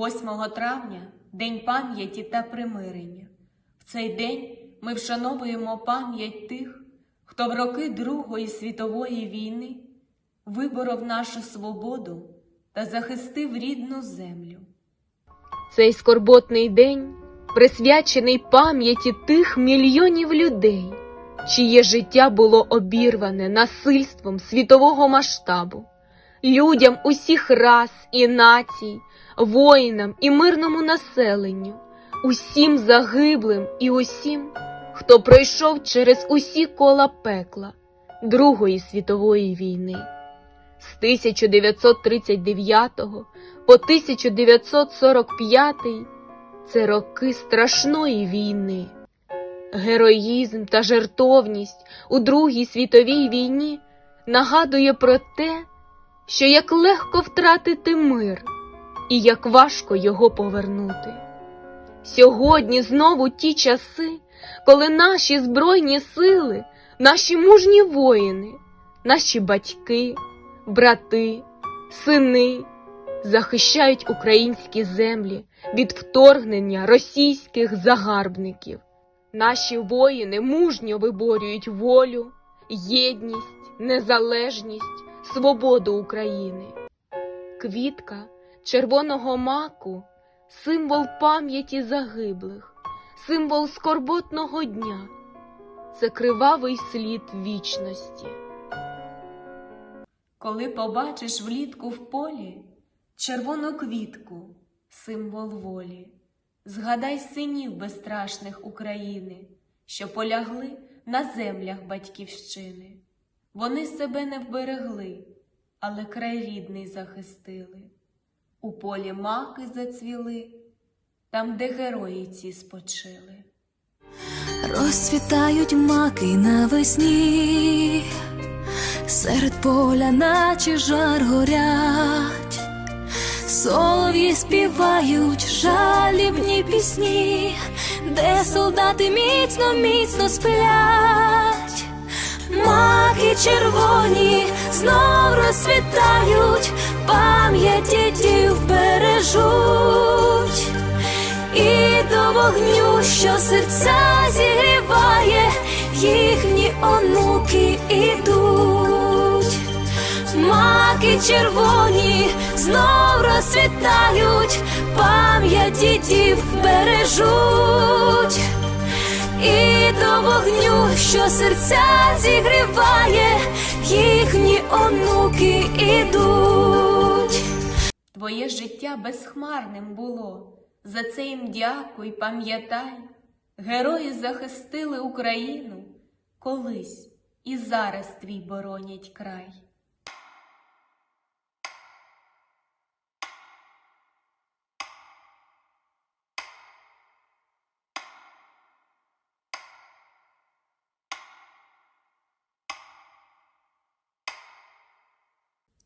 8 травня День пам'яті та примирення. В цей день ми вшановуємо пам'ять тих, хто в роки Другої світової війни виборов нашу свободу та захистив рідну землю. Цей скорботний день присвячений пам'яті тих мільйонів людей, чиє життя було обірване насильством світового масштабу, людям усіх рас і націй, воїнам і мирному населенню, усім загиблим і усім, хто пройшов через усі кола пекла Другої світової війни. З 1939 по 1945 це роки страшної війни. Героїзм та жертовність у Другій світовій війні нагадує про те, що як легко втратити мир і як важко його повернути. Сьогодні знову ті часи, коли наші збройні сили, наші мужні воїни, наші батьки, брати, сини захищають українські землі від вторгнення російських загарбників. Наші воїни мужньо виборюють волю, єдність, незалежність, свободу України. Квітка червоного маку символ пам'яті загиблих, символ скорботного дня. Це кривавий слід вічності. Коли побачиш влітку в полі червону квітку, символ волі, згадай синів безстрашних України, що полягли на землях батьківщини. Вони себе не вберегли, але край рідний захистили. У полі маки зацвіли, там, де герої ці спочили. Розцвітають маки навесні, серед поля, наче жар горять, солов'ї співають жалібні пісні, де солдати міцно, міцно сплять, маки червоні знов розцвітають, пам'ять дідів бережуть. І до вогню, що серця зігріває, їхні онуки ідуть. Маки червоні знов розцвітають, пам'ять дідів бережуть. Вогню, що серця зігріває, їхні онуки ідуть. Твоє життя безхмарним було. За це їм дякуй, пам'ятай. Герої захистили Україну колись і зараз твій боронять край.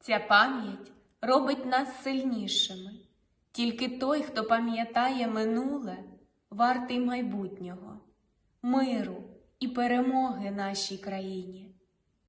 Ця пам'ять робить нас сильнішими. Тільки той, хто пам'ятає минуле, вартий майбутнього, миру і перемоги нашій країні.